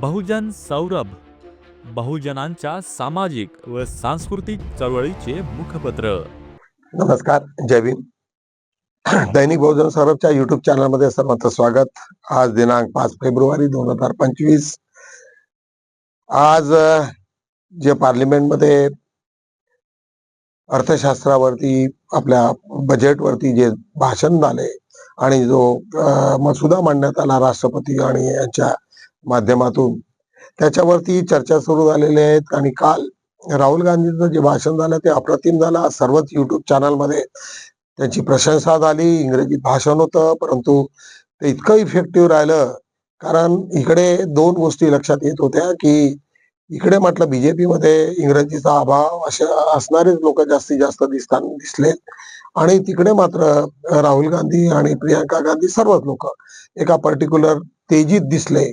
बहुजन सौरभ बहुजनांच्या सामाजिक व सांस्कृतिक चळवळीचे मुखपत्र. नमस्कार जय भीम. दैनिक बहुजन सौरभच्या युट्यूब चॅनलमध्ये सर्वांचं स्वागत. आज दिनांक पाच फेब्रुवारी दोन हजार पंचवीस. आज जे पार्लिमेंटमध्ये अर्थशास्त्रावरती आपल्या बजेटवरती जे भाषण झाले आणि जो मसुदा मांडण्यात आला राष्ट्रपती आणि यांच्या माध्यमातून. त्याच्यावरती चर्चा सुरू झालेल्या आहेत आणि काल राहुल गांधींचं जे भाषण झालं ते अप्रतिम झालं. सर्वच युट्यूब चॅनलमध्ये त्यांची प्रशंसा झाली. इंग्रजीत भाषण होतं परंतु ते इतकं इफेक्टिव्ह राहिलं. कारण इकडे दोन गोष्टी लक्षात येत होत्या की इकडे म्हटलं बीजेपी मध्ये इंग्रजीचा अभाव अशा असणारेच लोक जास्तीत जास्त दिसताना दिसले आणि तिकडे मात्र राहुल गांधी आणि प्रियांका गांधी सर्वच लोक एका पर्टिक्युलर तेजीत दिसले.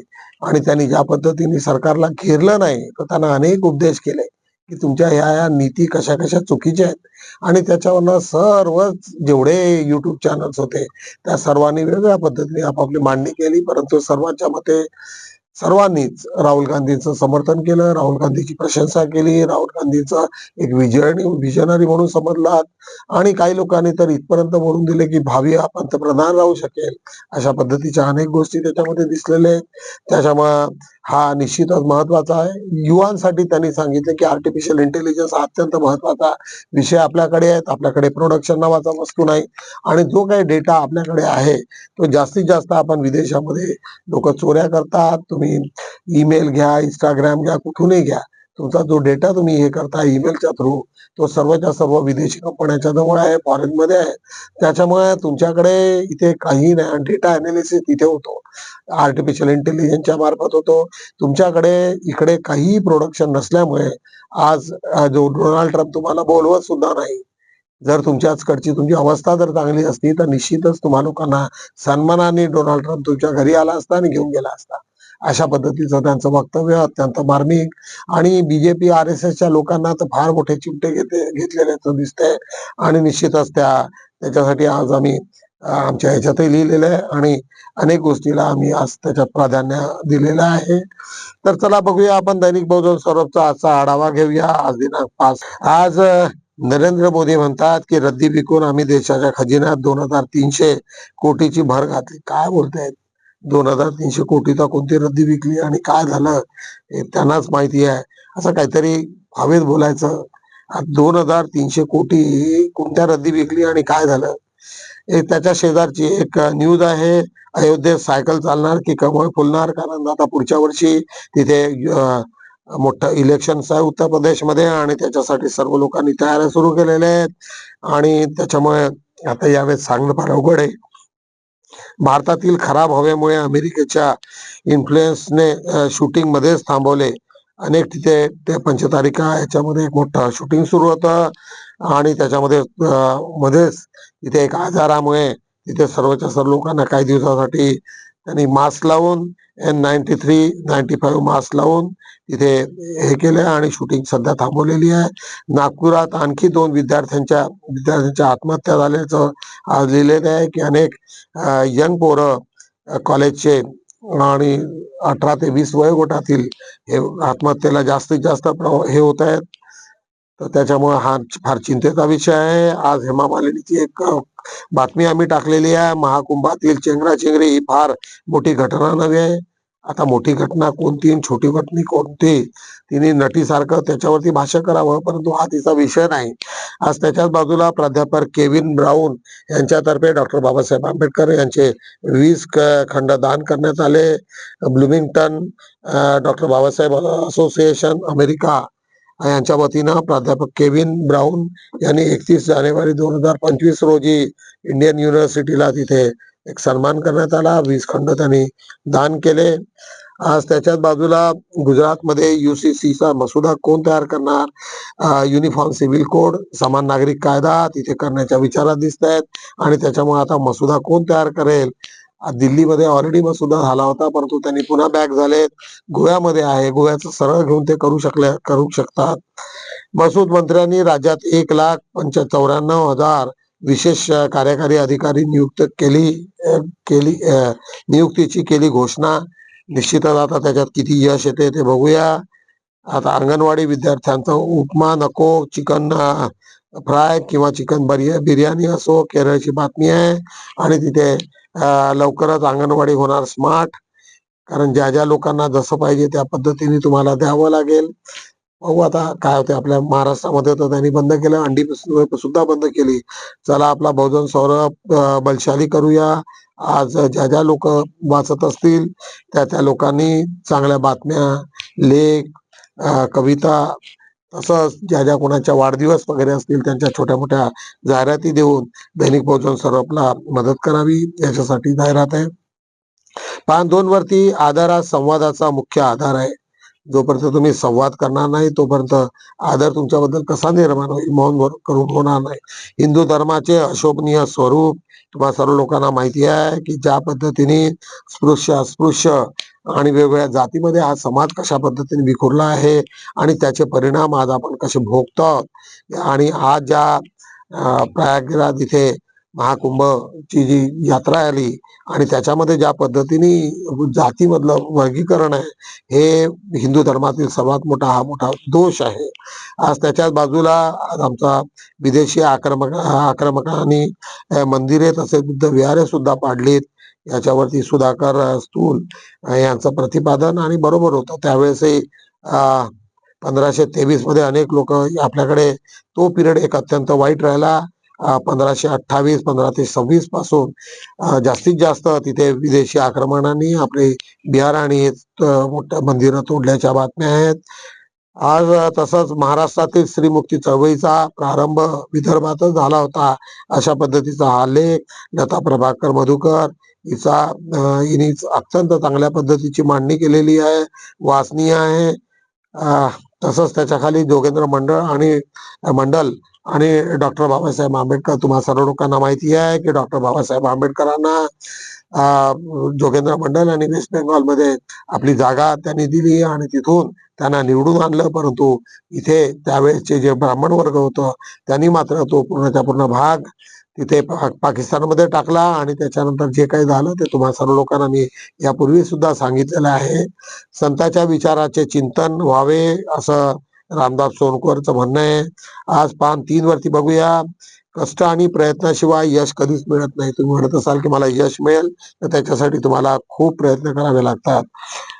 आणि त्यांनी ज्या पद्धतीने सरकारला घेरलं नाही तर त्यांना अनेक उपदेश केले की तुमच्या ह्या या नीती कशा कशा चुकीच्या आहेत. आणि त्याच्यावरनं सर्वच जेवढे युट्यूब चॅनल्स होते त्या सर्वांनी वेगवेगळ्या पद्धतीने आपापली मांडणी केली परंतु सर्वांच्या मते सर्वांनीच राहुल गांधींचं समर्थन केलं राहुल गांधीची प्रशंसा केली राहुल गांधीचा एक विजयनी विजनरी म्हणून समजलात आणि काही लोकांनी तर इथपर्यंत म्हणून दिले की भावी हा पंतप्रधान राहू शकेल अशा पद्धतीच्या अनेक गोष्टी त्याच्यामध्ये दिसलेल्या आहेत. त्याच्यामुळे हा निश्चितच महत्त्वाचा आहे. युवांसाठी त्यांनी सांगितले की आर्टिफिशियल इंटेलिजन्स हा अत्यंत महत्त्वाचा विषय आपल्याकडे आहेत. आपल्याकडे प्रोडक्शन नावाचा वस्तू नाही. आणि जो काही डेटा आपल्याकडे आहे तो जास्तीत जास्त आपण विदेशामध्ये लोक चोऱ्या करतात. तुम्ही ईमेल घ्या इंस्टाग्राम घ्या कुठूनही घ्या. तुमचा जो डेटा तुम्ही हे करता ईमेलच्या थ्रू तो सर्वच्या सर्व विदेशी कंपन्यांच्या जवळ आहे फॉरेन मध्ये आहे. त्याच्यामुळे तुमच्याकडे इथे काही नाही डेटा अनालिसिस तिथे होतो. आर्टिफिशियल इंटेलिजन्सच्या मार्फत होतो. तुमच्याकडे इकडे काहीही प्रोडक्शन नसल्यामुळे आज जो डोनाल्ड ट्रम्प तुम्हाला बोलवत सुद्धा नाही. जर तुमच्याचकडची तुमची अवस्था जर चांगली असती तर निश्चितच तुम्हा लोकांना सन्मानाने डोनाल्ड ट्रम्प तुमच्या घरी आला असता आणि घेऊन गेला असता. अशा पद्धतीचं त्यांचं वक्तव्य अत्यंत मार्मिक आणि बीजेपी आर एस एसच्या लोकांना तर फार मोठे चिमटे घेते घेतलेल्याचं दिसतंय. आणि निश्चितच त्या त्याच्यासाठी आज आम्ही आमच्या ह्याच्यातही लिहिलेलं आहे आणि अनेक गोष्टीला आम्ही आज त्याच्यात प्राधान्य दिलेलं आहे. तर चला बघूया आपण दैनिक बहुजन सौरभचा आजचा आढावा घेऊया. आज दिनांक पाच. आज नरेंद्र मोदी म्हणतात की रद्दी विकून आम्ही देशाच्या खजिन्यात दोन हजार तीनशे कोटीची भर घातली. काय बोलतायत? दोन हजार तीनशे कोटीचा कोणती रद्दी विकली आणि काय झालं हे त्यांनाच माहिती आहे. असं काहीतरी हवेत बोलायचं. दोन हजार तीनशे कोटी कोणत्या रद्दी विकली आणि काय झालं? एक त्याच्या शेजारची एक न्यूज आहे. अयोध्येत सायकल चालणार की कमळ फुलणार? कारण आता पुढच्या वर्षी तिथे मोठं इलेक्शन्स आहे उत्तर प्रदेशमध्ये आणि त्याच्यासाठी सर्व लोकांनी तयाऱ्या सुरू केलेल्या आहेत. आणि त्याच्यामुळे आता यावेळेस सांगणं फार अवघड आहे. भारतातील खराब हवेमुळे अमेरिकेच्या इन्फ्लुएन्सने शूटिंग मध्येच थांबवले. अनेक तिथे ते पंचतारिका याच्यामध्ये एक मोठं शूटिंग सुरू होतं आणि त्याच्यामध्ये मध्येच तिथे एक आजारामुळे तिथे सर्वच्या सर्व लोकांना काही दिवसासाठी त्यांनी मास्क लावून N ninety three ninety five mask लावून तिथे हे केले आणि शूटिंग सध्या थांबवलेली आहे. नागपुरात आणखी दोन विद्यार्थ्यांच्या विद्यार्थ्यांच्या आत्महत्या झाल्याचं आज लिहिलेलं आहे की अनेक यंग पोरं कॉलेजचे आणि अठरा ते वीस वयोगटातील हे आत्महत्येला जास्तीत जास्त प्रव- हे होत आहेत. तर त्याच्यामुळे हा फार चिंतेचा विषय आहे. आज हेमा मालिनीची एक बातमी आम्ही टाकलेली आहे. महाकुंभातील चेंगराचेंगरी ही फार मोठी घटना नव्हे. आहे आता मोठी घटना कोणती छोटी घटना कोणती? तिने नटीसारखं त्याच्यावरती भाष्य करावं परंतु हा तिचा विषय नाही. आज त्याच्याच बाजूला प्राध्यापक केविन ब्राऊन यांच्यातर्फे डॉक्टर बाबासाहेब आंबेडकर यांचे वीस खंड दान करण्यात आले. Bloomington doctor Babasaheb association America यांच्या वतीनं प्राध्यापक केविन ब्राऊन यांनी एकतीस जानेवारी दोन हजार पंचवीस रोजी इंडियन युनिव्हर्सिटीला तिथे एक सन्मान करण्यात आला. वीस खंड त्यांनी दान केले. आज त्याच्याच बाजूला गुजरातमध्ये युसीसीचा मसुदा कोण तयार करणार? युनिफॉर्म सिव्हिल कोड समान नागरिक कायदा तिथे करण्याच्या विचारात दिसत आहेत आणि त्याच्यामुळे आता मसुदा कोण तयार करेल? दिल्लीमध्ये ऑलरेडी सुद्धा झाला होता परंतु त्यांनी पुन्हा बॅक झालेत गोव्यामध्ये आहे. गोव्याचं सरळ घेऊन ते करू शकले करू शकतात. मसूद मंत्र्यांनी राज्यात एक लाख पंच चौऱ्याण्णव हजार विशेष कार्यकारी अधिकारी नियुक्त केली केली नियुक्तीची केली घोषणा. निश्चितच आता त्याच्यात किती यश येते ते बघूया. आता अंगणवाडी विद्यार्थ्यांचा उपमा नको चिकन फ्राय किंवा चिकन बिर्या बिर्याणी असो केरळची बातमी आहे. आणि तिथे लवकरच अंगणवाडी होणार स्मार्ट कारण ज्या ज्या लोकांना जसं पाहिजे त्या पद्धतीने तुम्हाला द्यावं लागेल. बघू आता काय होते आपल्या महाराष्ट्रामध्ये तर त्यांनी बंद केलं. अंडी सुद्धा बंद केली. चला आपला बहुजन सौरभ बलशाली करूया. आज ज्या ज्या लोक वाचत असतील त्या त्या लोकांनी चांगल्या बातम्या लेख कविता तसंच ज्या ज्या कोणाच्या वाढदिवस वगैरे असतील त्यांच्या छोट्या मोठ्या जाहिराती देऊन दैनिक बहुजन सौरभला मदत करावी याच्यासाठी जाहिरात आहे. पान दोन वरती आधार हा संवादाचा मुख्य आधार आहे. जोपर्यंत तुम्ही संवाद करणार नाही तोपर्यंत आदर तुमच्याबद्दल कसा निर्माण होईल मौन करून होणार नाही. हिंदू धर्माचे अशोभनीय स्वरूप तुम्हाला सर्व लोकांना माहिती आहे की ज्या पद्धतीने स्पृश्य अस्पृश्य आणि वेगवेगळ्या जातीमध्ये हा समाज कशा पद्धतीने विखुरला आहे आणि त्याचे परिणाम आज आपण कसे भोगतो आणि आज ज्या प्रयागराज इथे महाकुंभची जी यात्रा आली आणि त्याच्यामध्ये ज्या पद्धतीने जातीमधलं वर्गीकरण आहे हे हिंदू धर्मातील सर्वात मोठा हा मोठा दोष आहे. आज त्याच्याच बाजूला आज आमचा विदेशी आक्रमक आक्रमकांनी मंदिरे तसेच बुद्ध विहारे सुद्धा पाडलीत. याच्यावरती सुधाकर स्थूल यांचं प्रतिपादन आणि बरोबर होतं. त्यावेळेसही पंधराशे तेवीसमध्ये अनेक लोक आपल्याकडे तो पिरियड एक अत्यंत वाईट राहिला. पंधराशे अठ्ठावीस पंधरा ते सव्वीसपासून जास्तीत जास्त तिथे विदेशी आक्रमणांनी आपले बिहार आणि मोठ्या मंदिरं तोडल्याच्या बातम्या आहेत. आज तसंच महाराष्ट्रातील श्रीमुक्ती चळवळीचा प्रारंभ विदर्भातच झाला होता अशा पद्धतीचा हा लेख लता प्रभाकर मधुकर हिचा हिने अत्यंत चांगल्या पद्धतीची मांडणी केलेली आहे वाचनीय आहे. तसंच त्याच्याखाली जोगेंद्र मंडळ आणि मंडल आणि डॉक्टर बाबासाहेब आंबेडकर. तुम्हा सर्व लोकांना माहिती आहे की डॉक्टर बाबासाहेब आंबेडकरांना जोगेंद्र मंडल आणि वेस्ट बेंगॉलमध्ये आपली जागा त्यांनी दिली आणि तिथून त्यांना निवडून आणलं. परंतु इथे त्यावेळेसचे जे ब्राह्मण वर्ग होतं त्यांनी मात्र तो पूर्णच्या पूर्ण भाग तिथे पा- पाकिस्तानमध्ये टाकला आणि त्याच्यानंतर जे काही झालं ते तुम्हा सर्व लोकांना मी यापूर्वी सुद्धा सांगितलेलं आहे. संताच्या विचाराचे चिंतन व्हावे असं रामदास सोनकरचं म्हणणं आहे. आज पान तीन वरती बघूया. कष्ट आणि प्रयत्नाशिवाय यश कधीच मिळत नाही. तुम्ही म्हणत असाल की मला यश मिळेल तर त्याच्यासाठी तुम्हाला खूप प्रयत्न करावे लागतात.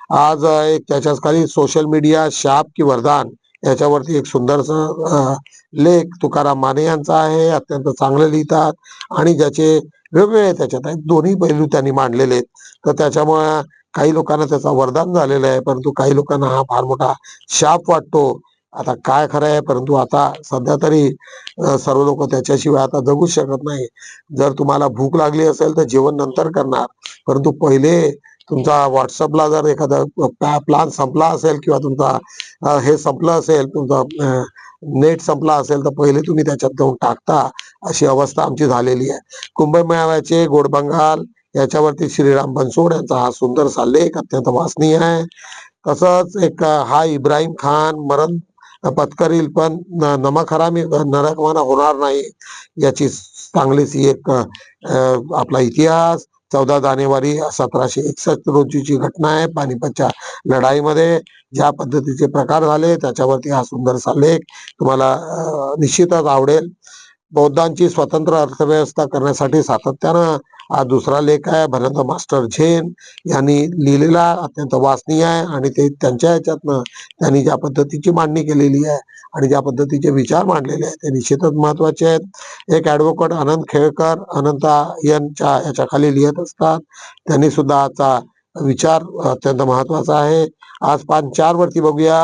आज एक त्याच्याच खाली सोशल मीडिया शाप की वरदान. याच्यावरती एक सुंदरसा लेख तुकाराम माने यांचा आहे अत्यंत चांगले लिहितात आणि ज्याचे वेगवेगळे त्याच्यात आहेत. दोन्ही पैलू त्यांनी मांडलेले आहेत. तर त्याच्यामुळे काही लोकांना त्याचा वरदान झालेलं आहे परंतु काही लोकांना हा फार मोठा शाप वाटतो. आता काय खरं आहे परंतु आता सध्या तरी सर्व लोक त्याच्याशिवाय आता जगूच शकत नाही. जर तुम्हाला भूक लागली असेल तर जेवण नंतर करणार. परंतु पहिले तुमचा व्हॉट्सअपला जर एखादा प्लान संपला असेल किंवा तुमचा हे संपलं असेल तुमचा नेट संपला असेल तर पहिले तुम्ही त्याच्यात जाऊन टाकता. अशी अवस्था आमची झालेली आहे. कुंभमेळाव्याचे गोडबंगाल याच्यावरती श्रीराम बनसोड यांचा हा सुंदर साल्लेख अत्यंत वासनीय आहे. तसंच एक हा इब्राहिम खान मरण पत्करील पण नमक हरामी नरकवाना होणार नाही याची चांगलीच एक आपला इतिहास. चौदा जानेवारी सतराशे एकसष्ट रोजीची घटना आहे. पानिपतच्या लढाईमध्ये ज्या पद्धतीचे प्रकार झाले त्याच्यावरती हा सुंदरसा लेख तुम्हाला निश्चितच आवडेल. बौद्धांची स्वतंत्र अर्थव्यवस्था करण्यासाठी सातत्यानं हा दुसरा लेख आहे भरत मास्टर झेन. यांनी लिहिलेला अत्यंत वाचनीय आहे आणि ते त्यांच्या ह्याच्यातनं त्यांनी ज्या पद्धतीची मांडणी केलेली आहे आणि ज्या पद्धतीचे विचार मांडलेले आहेत ते निश्चितच महत्त्वाचे आहेत. एक ऍडव्होकेट आनंद खेळकर अनंता यांच्या याच्या खाली लिहित असतात. त्यांनी सुद्धा आजचा विचार अत्यंत महत्त्वाचा आहे. आज पान चार वरती बघूया.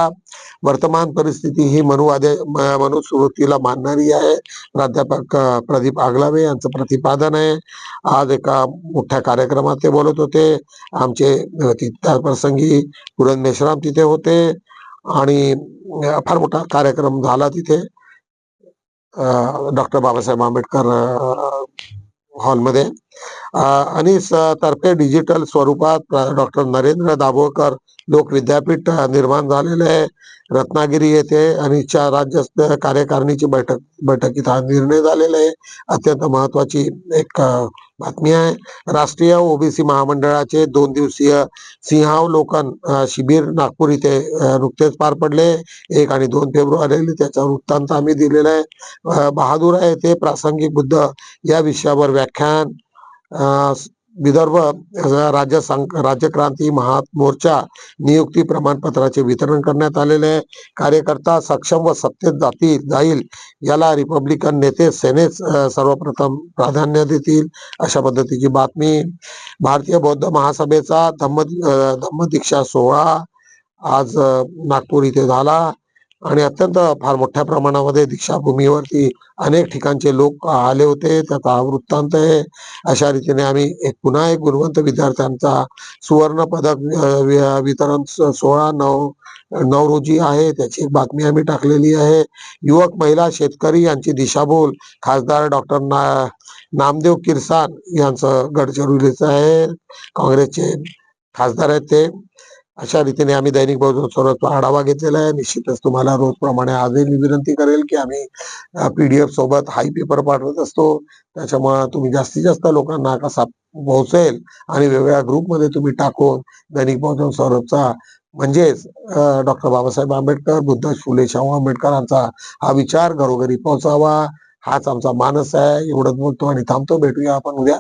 वर्तमान परिस्थिती ही मनुवादे म- मनुस्मृतीला मानणारी आहे. प्राध्यापक प्रदीप आगलावे यांचं प्रतिपादन आहे. आज एका मोठ्या कार्यक्रमात ते बोलत होते. आमचे त्या प्रसंगी पुरण मेश्राम तिथे होते आणि फार मोठा कार्यक्रम झाला तिथे. डॉक्टर बाबासाहेब आंबेडकर हॉलमध्ये. आणि तर्फे डिजिटल स्वरूपात डॉक्टर नरेंद्र दाभोळकर लोक विद्यापीठ निर्माण झालेले आहे. रत्नागिरी येथे आणि च्या राज्य कार्यकारिणीची बैठक बैठकीत हा निर्णय झालेला आहे. अत्यंत महत्वाची एक बातमी आहे. राष्ट्रीय ओबीसी महामंडळाचे दोन दिवसीय सिंहावलोकन शिबिर नागपूर इथे नुकतेच पार पडले. एक आणि दोन फेब्रुवारी त्याचा वृत्तांत आम्ही दिलेला आहे. बहादूर बहादुरा येथे प्रासंगिक बुद्ध या विषयावर व्याख्यान विदर्भ राज्य संक- राज्य क्रांती महामोर्चा नियुक्ती प्रमाणपत्राचे वितरण करण्यात आलेले आहे. कार्यकर्ता सक्षम व सत्तेत जातील जाईल याला रिपब्लिकन नेते सेनेत सर्वप्रथम प्राधान्य देतील अशा पद्धतीची बातमी. भारतीय बौद्ध महासभेचा धम्म अ, धम्मदीक्षा सोहळा आज नागपूर इथे झाला. आणि अत्यंत फार मोठ्या प्रमाणामध्ये दीक्षाभूमीवरती अनेक ठिकाणचे लोक आले होते. त्याचा हा वृत्तांत आहे. अशा रीतीने आम्ही एक पुन्हा एक गुणवंत विद्यार्थ्यांचा सुवर्ण पदक वितरण सोळा नऊ नऊ रोजी आहे. त्याची एक बातमी आम्ही टाकलेली आहे. युवक महिला शेतकरी यांची दिशाभूल खासदार डॉक्टर ना नामदेव किरसान यांचं गडचिरोलीचं आहे. काँग्रेसचे खासदार आहेत ते. अशा रीतीने आम्ही दैनिक बहुजन स्वराजचा आढावा घेतलेला आहे. निश्चितच तुम्हाला रोजप्रमाणे आजही मी विनंती करेल की आम्ही पीडीएफ सोबत हाय पेपर पाठवत असतो. त्याच्यामुळे तुम्ही जास्तीत जास्त लोकांना कसा पोहोचेल आणि वेगवेगळ्या ग्रुपमध्ये तुम्ही टाकून दैनिक बहुजन स्वराजचा म्हणजेच डॉक्टर बाबासाहेब आंबेडकर बुद्ध फुले शाहू आंबेडकरांचा हा विचार घरोघरी पोहोचावा. हाच आमचा मानस आहे. एवढंच बोलतो आणि थांबतो. भेटूया आपण उद्या.